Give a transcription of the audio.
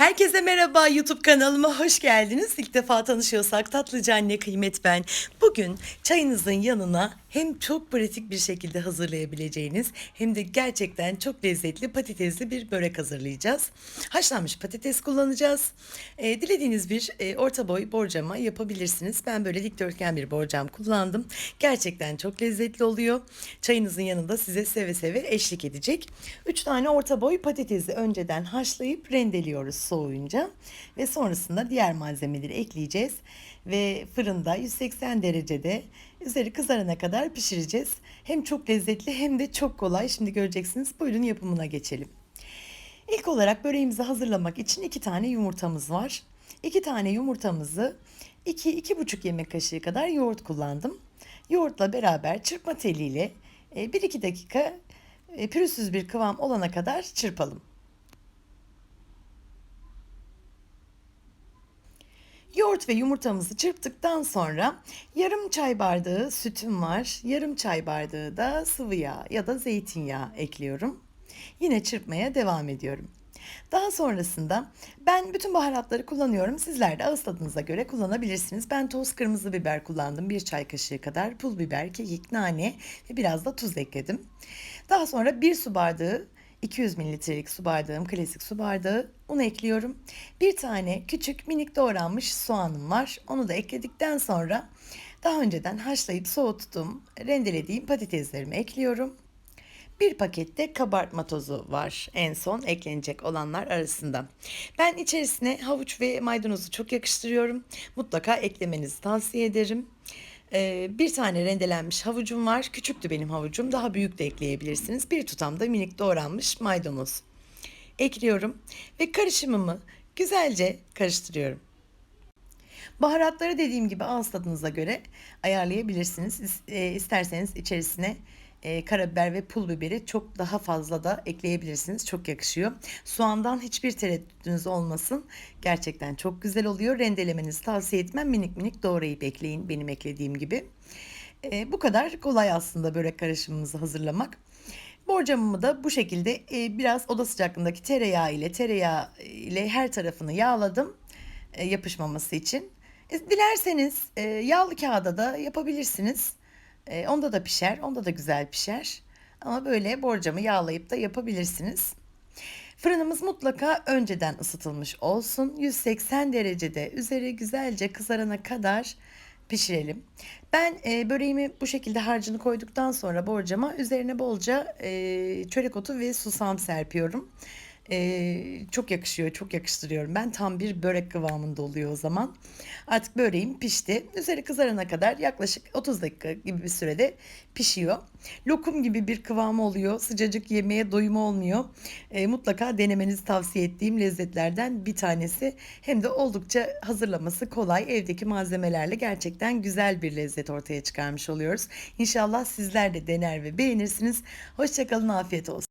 Herkese merhaba YouTube kanalıma hoş geldiniz. İlk defa tanışıyorsak tatlıcı anne kıymet ben. Bugün çayınızın yanına hem çok pratik bir şekilde hazırlayabileceğiniz hem de gerçekten çok lezzetli patatesli bir börek hazırlayacağız. Haşlanmış patates kullanacağız. Ee, dilediğiniz bir e, orta boy borcama yapabilirsiniz. Ben böyle dikdörtgen bir borcam kullandım. Gerçekten çok lezzetli oluyor. Çayınızın yanında size seve seve eşlik edecek. 3 tane orta boy patatesi önceden haşlayıp rendeliyoruz soğuyunca ve sonrasında diğer malzemeleri ekleyeceğiz ve fırında 180 derecede üzeri kızarana kadar pişireceğiz. Hem çok lezzetli hem de çok kolay. Şimdi göreceksiniz. Buyurun yapımına geçelim. İlk olarak böreğimizi hazırlamak için iki tane yumurtamız var. İki tane yumurtamızı 2-2,5 yemek kaşığı kadar yoğurt kullandım. Yoğurtla beraber çırpma teliyle 1-2 dakika e, pürüzsüz bir kıvam olana kadar çırpalım. Yoğurt ve yumurtamızı çırptıktan sonra yarım çay bardağı sütüm var. Yarım çay bardağı da sıvı yağ ya da zeytinyağı ekliyorum. Yine çırpmaya devam ediyorum. Daha sonrasında ben bütün baharatları kullanıyorum. Sizler de ağız tadınıza göre kullanabilirsiniz. Ben toz kırmızı biber kullandım. Bir çay kaşığı kadar pul biber, kekik, nane ve biraz da tuz ekledim. Daha sonra bir su bardağı 200 mililitrelik su bardağım, klasik su bardağı un ekliyorum. Bir tane küçük minik doğranmış soğanım var. Onu da ekledikten sonra daha önceden haşlayıp soğuttum, rendelediğim patateslerimi ekliyorum. Bir pakette kabartma tozu var en son eklenecek olanlar arasında. Ben içerisine havuç ve maydanozu çok yakıştırıyorum. Mutlaka eklemenizi tavsiye ederim. Ee, bir tane rendelenmiş havucum var. Küçüktü benim havucum. Daha büyük de ekleyebilirsiniz. Bir tutam da minik doğranmış maydanoz. Ekliyorum ve karışımımı güzelce karıştırıyorum. Baharatları dediğim gibi ağız tadınıza göre ayarlayabilirsiniz. E, İsterseniz içerisine e, karabiber ve pul biberi çok daha fazla da ekleyebilirsiniz. Çok yakışıyor. Soğandan hiçbir tereddütünüz olmasın. Gerçekten çok güzel oluyor. Rendelemenizi tavsiye etmem. Minik minik doğrayıp ekleyin benim eklediğim gibi. E, bu kadar kolay aslında börek karışımımızı hazırlamak. Borcamımı da bu şekilde e, biraz oda sıcaklığındaki tereyağı ile tereyağı ile her tarafını yağladım e, yapışmaması için. E, dilerseniz e, yağlı kağıda da yapabilirsiniz. E, onda da pişer, onda da güzel pişer. Ama böyle borcamı yağlayıp da yapabilirsiniz. Fırınımız mutlaka önceden ısıtılmış olsun. 180 derecede üzeri güzelce kızarana kadar pişirelim. Ben e, böreğimi bu şekilde harcını koyduktan sonra borcama üzerine bolca e, çörek otu ve susam serpiyorum. E, çok yakışıyor, çok yakıştırıyorum. Ben tam bir börek kıvamında oluyor o zaman. Artık böreğim pişti. Üzeri kızarana kadar yaklaşık 30 dakika gibi bir sürede pişiyor. Lokum gibi bir kıvamı oluyor. Sıcacık yemeğe doyum olmuyor. E, mutlaka denemenizi tavsiye ettiğim lezzetlerden bir tanesi. Hem de oldukça hazırlaması kolay. Evdeki malzemelerle gerçekten güzel bir lezzet ortaya çıkarmış oluyoruz. İnşallah sizler de dener ve beğenirsiniz. Hoşçakalın, afiyet olsun.